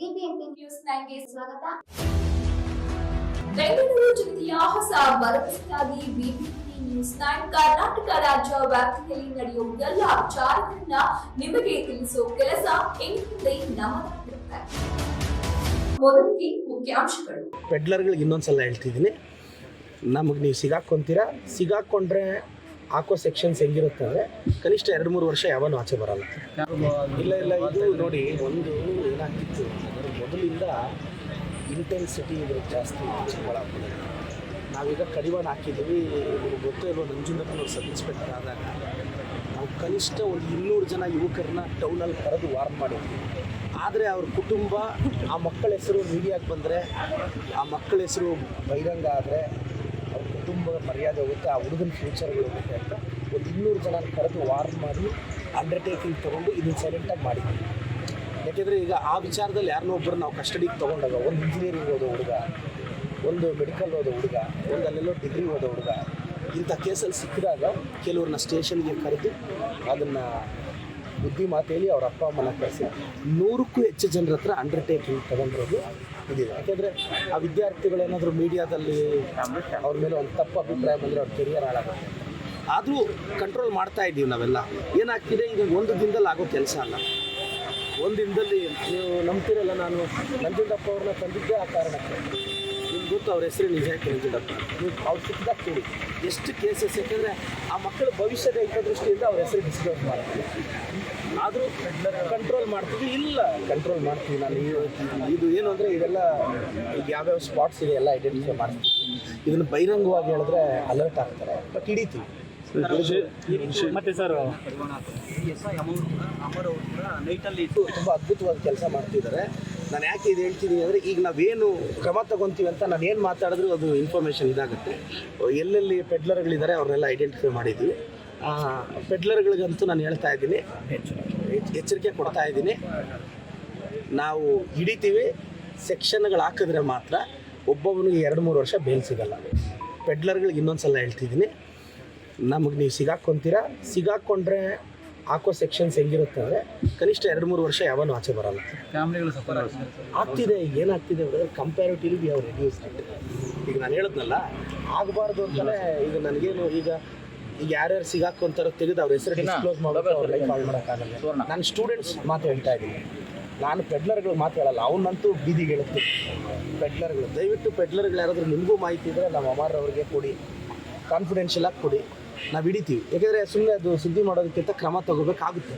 BBMP news ನೈನ್ಗೆ ಸ್ವಾಗತ. ಬೆಂಗಳೂರು ಜಿಲ್ಲೆಯ ಹೊಸ ಭರವಸೆಯಾಗಿ ಬಿಬಿಎಂಪಿ ನ್ಯೂಸ್ ನೈನ್ ಕರ್ನಾಟಕ ರಾಜ್ಯ ವ್ಯಾಪ್ತಿಯಲ್ಲಿ ನಡೆಯುವ ಎಲ್ಲ ವಿಚಾರಗಳನ್ನ ನಿಮಗೆ ತಿಳಿಸುವ ಕೆಲಸ ಇನ್ಮುಂದೆ ನಮ್ಮದಾಗಿರುತ್ತೆ ಮೊದಲಿಗೆ ಮುಖ್ಯಾಂಶಗಳು. ಪೆಡ್ಲರ್ಗಳಿಗೆ ಇನ್ನೊಂದ್ಸಲ ಹೇಳ್ತಿದ್ದೀನಿ. ನಮಗೆ ನೀವು ಸಿಗಾಕೊಂತೀರಾ ಸಿಗಾಕ್ಕೊಂಡ್ರೆ ಹಾಕೋ ಸೆಕ್ಷನ್ಸ್ ಹೆಂಗಿರುತ್ತೆ ಅಂದರೆ ಕನಿಷ್ಠ ಎರಡು ಮೂರು ವರ್ಷ ಯಾವನು ಆಚೆ ಬರಲ್ಲ. ಇಲ್ಲ ಇಲ್ಲ, ಇದು ನೋಡಿ, ಒಂದು ಏನಾಗ್ತಿತ್ತು ಅದರ ಮೊದಲಿಂದ ಇಂಟೆನ್ಸಿಟಿ ಇದ್ರ ಜಾಸ್ತಿ ಚಿಕ್ಕಬಳ್ಳಾಪುರ ನಾವೀಗ ಕಡಿವಾಣ ಹಾಕಿದ್ದೀವಿ ನಿಮಗೆ ಗೊತ್ತೇ ಇಲ್ವೋ ನಂಜುಂಡಪ್ಪನವ್ರು ಸಬ್ ಇನ್ಸ್ಪೆಕ್ಟರ್ ಆದಾಗ. ನಾವು ಕನಿಷ್ಠ ಒಂದು ಇನ್ನೂರು ಜನ ಯುವಕರನ್ನ ಟೌನಲ್ಲಿ ಕರೆದು ವಾರ್ನ್ ಮಾಡಿದ್ವಿ. ಆದರೆ ಅವ್ರ ಕುಟುಂಬ, ಆ ಮಕ್ಕಳ ಹೆಸರು ಮೀಡಿಯಾಗೆ ಬಂದರೆ, ಆ ಮಕ್ಕಳ ಹೆಸರು ಬಹಿರಂಗ ಆದರೆ ಕುಟುಂಬ ಮರ್ಯಾದೆ ಹೋಗುತ್ತೆ, ಆ ಹುಡುಗನ ಫ್ಯೂಚರ್ ಹೋಗುತ್ತೆ ಅಂತ ಒಂದು ಇನ್ನೂರು ಜನ ಕರೆದು ವಾರ್ನ್ ಮಾಡಿ ಅಂಡರ್ಟೇಕಿಂಗ್ ತೊಗೊಂಡು ಇದನ್ನು ಸೈಲೆಂಟಾಗಿ ಮಾಡಿದ್ವಿ ಯಾಕೆಂದರೆ ಈಗ ಆ ವಿಚಾರದಲ್ಲಿ ಯಾರನ್ನೋ ಒಬ್ಬರು ನಾವು ಕಸ್ಟಡಿಗೆ ತೊಗೊಂಡಾಗ, ಒಂದು ಇಂಜಿನಿಯರಿಂಗ್ ಓದೋ ಹುಡುಗ, ಒಂದು ಮೆಡಿಕಲ್ ಓದೋ ಹುಡುಗ, ಒಂದು ಅಲ್ಲೆಲ್ಲೋ ಡಿಗ್ರಿ ಓದೋ ಹುಡುಗ, ಇಂಥ ಕೇಸಲ್ಲಿ ಸಿಕ್ಕಿದಾಗ ಕೆಲವ್ರನ್ನ ಸ್ಟೇಷನ್ಗೆ ಕರೆದು ಅದನ್ನು ಬುದ್ಧಿ ಮಾತೇಳಿ ಅವ್ರ ಅಪ್ಪ ಅಮ್ಮನ ಕಳಿಸಿ. ನೂರಕ್ಕೂ ಹೆಚ್ಚು ಜನರ ಹತ್ರ ಅಂಡರ್ಟೇಕಿಂಗ್ ತಗೊಂಡಿರೋದು ಇದಿದೆ ಯಾಕೆಂದರೆ ಆ ವಿದ್ಯಾರ್ಥಿಗಳೇನಾದರೂ ಮೀಡಿಯಾದಲ್ಲಿ ಅವ್ರ ಮೇಲೆ ಒಂದು ತಪ್ಪು ಅಭಿಪ್ರಾಯ ಬಂದರೆ ಅವ್ರ ಕೆರಿಯರ್ ಹಾಳಾಗುತ್ತೆ. ಆದರೂ ಕಂಟ್ರೋಲ್ ಮಾಡ್ತಾ ಇದ್ದೀವಿ ನಾವೆಲ್ಲ. ಏನಾಗ್ತಿದೆ ಈಗ ಒಂದು ದಿನದಲ್ಲಿ ಆಗೋ ಕೆಲಸ ಅಲ್ಲ. ಒಂದು ದಿನದಲ್ಲಿ ನೀವು ನಂಬ್ತಿರಲ್ಲ ನಾನು? ನಂಜುಂಡಪ್ಪ ಅವ್ರನ್ನ ತಂದಿದ್ದೆ ಆ ಕಾರಣಕ್ಕೆ. ಗೊತ್ತು ಅವ್ರ ಹೆಸರು ನಿಜ ಕೇಳಿದ್ದಪ್ಪ ನೀವು ಅವ್ರು ಸಿಕ್ಕಿದಾಗ ಕೇಳಿ. ಎಷ್ಟು ಕೇಸಸ್ ಯಾಕೆಂದರೆ ಆ ಮಕ್ಕಳ ಭವಿಷ್ಯದ ಹಿತದೃಷ್ಟಿಯಿಂದ ಅವ್ರ ಹೆಸರು ಡಿಸ್ಕೌಂಟ್ ಮಾಡ್ತೀವಿ. ಆದರೂ ಕಂಟ್ರೋಲ್ ಮಾಡ್ತೀವಿ. ಇಲ್ಲ ಕಂಟ್ರೋಲ್ ಮಾಡ್ತೀವಿ ನಾನು. ಇದು ಏನು ಅಂದರೆ ಇದೆಲ್ಲ ಈಗ ಯಾವ್ಯಾವ ಸ್ಪಾಟ್ಸ್ ಇದೆ ಎಲ್ಲ ಐಡೆಂಟಿಫೈ ಮಾಡ್ತೀವಿ. ಇದನ್ನು ಬಹಿರಂಗವಾಗಿ ಹೇಳಿದ್ರೆ ಅಲರ್ಟ್ ಆಗ್ತಾರೆ. ಬಟ್ ಹಿಡಿತೀವಿ. ಮತ್ತೆ ಸರ್ ತುಂಬ ಅದ್ಭುತವಾದ ಕೆಲಸ ಮಾಡ್ತಿದ್ದಾರೆ. ನಾನು ಯಾಕೆ ಇದು ಹೇಳ್ತೀನಿ ಅಂದರೆ ಈಗ ನಾವೇನು ಕ್ರಮ ತಗೊತೀವಿ ಅಂತ ನಾನು ಏನು ಮಾತಾಡಿದ್ರು ಅದು ಇನ್ಫಾರ್ಮೇಷನ್ ಇದಾಗುತ್ತೆ. ಎಲ್ಲೆಲ್ಲಿ ಪೆಡ್ಲರ್ಗಳಿದ್ದಾರೆ ಅವ್ರನ್ನೆಲ್ಲ ಐಡೆಂಟಿಫೈ ಮಾಡಿದ್ವಿ. ಪೆಡ್ಲರ್ಗಳಿಗಂತೂ ನಾನು ಹೇಳ್ತಾ ಇದ್ದೀನಿ. ಎಚ್ಚರಿಕೆ ಕೊಡ್ತಾ ಇದ್ದೀನಿ. ನಾವು ಹಿಡಿತೀವಿ. ಸೆಕ್ಷನ್ಗಳು ಹಾಕಿದ್ರೆ ಮಾತ್ರ ಒಬ್ಬೊಬ್ಬನಿಗೆ ಎರಡು ಮೂರು ವರ್ಷ ಬೇಲ್ ಸಿಗಲ್ಲ. ಪೆಡ್ಲರ್ಗಳಿಗೆ ಇನ್ನೊಂದು ಸಲ ಹೇಳ್ತಿದ್ದೀನಿ. ನಮಗೆ ನೀವು ಸಿಗಾಕ್ಕೊಂತೀರಾ ಸಿಗಾಕ್ಕೊಂಡ್ರೆ ಹಾಕೋ ಸೆಕ್ಷನ್ಸ್ ಹೆಂಗಿರುತ್ತೆ ಅಂದರೆ ಕನಿಷ್ಠ ಎರಡು ಮೂರು ವರ್ಷ ಯಾವನು ಆಚೆ ಬರಲ್ಲ. ಫ್ಯಾಮಿಲಿಗಳು ಸಫರ್ ಆಗ್ತಿದೆ ಏನಾಗ್ತಿದೆ ಅಂದರೆ ಕಂಪ್ಯಾರಿಟಿವ್ಲಿ ಅವ್ರು ರೆಡ್ಯೂಸ್ ಈಗ ನಾನು ಹೇಳಿದ್ನಲ್ಲ ಆಗಬಾರ್ದು ಅಂತಲೇ ಈಗ ನನಗೇನು ಈಗ ಈಗ ಯಾರ್ಯಾರು ಸಿಗಾಕೊಂತಾರೋ ತೆಗೆದು ಅವ್ರ ಹೆಸರು ಡಿಸ್ಕ್ಲೋಸ್ ಮಾಡೋದು ಅವ್ರ ಲೈಫ್ ಹಾಳು ಮಾಡೋಕ್ಕಾಗಲ್ಲ ನಾನು ಸ್ಟೂಡೆಂಟ್ಸ್ ಮಾತು ಹೇಳ್ತಾ ಇದ್ದೀನಿ. ನಾನು ಪೆಡ್ಲರ್ಗಳು ಮಾತು ಹೇಳಲ್ಲ ಅವನಂತೂ ಬೀದಿಗೆ ಹೇಳುತ್ತೆ ಪೆಡ್ಲರ್ಗಳು ದಯವಿಟ್ಟು ಪೆಡ್ಲರ್ಗಳು ಯಾರಾದರೂ ನಿಮಗೂ ಮಾಹಿತಿ ಇದ್ದರೆ ನಮ್ಮ ಅಮಾರ್ ಅವ್ರಿಗೆ ಕೊಡಿ. ಕಾನ್ಫಿಡೆನ್ಷಿಯಲ್ ಆಗಿ ಕೊಡಿ. ನಾವು ಹಿಡಿತೀವಿ. ಯಾಕೆಂದರೆ ಸುಮ್ಮನೆ ಅದು ಸುದ್ದಿ ಮಾಡೋದಕ್ಕಿಂತ ಕ್ರಮ ತಗೋಬೇಕಾಗುತ್ತೆ.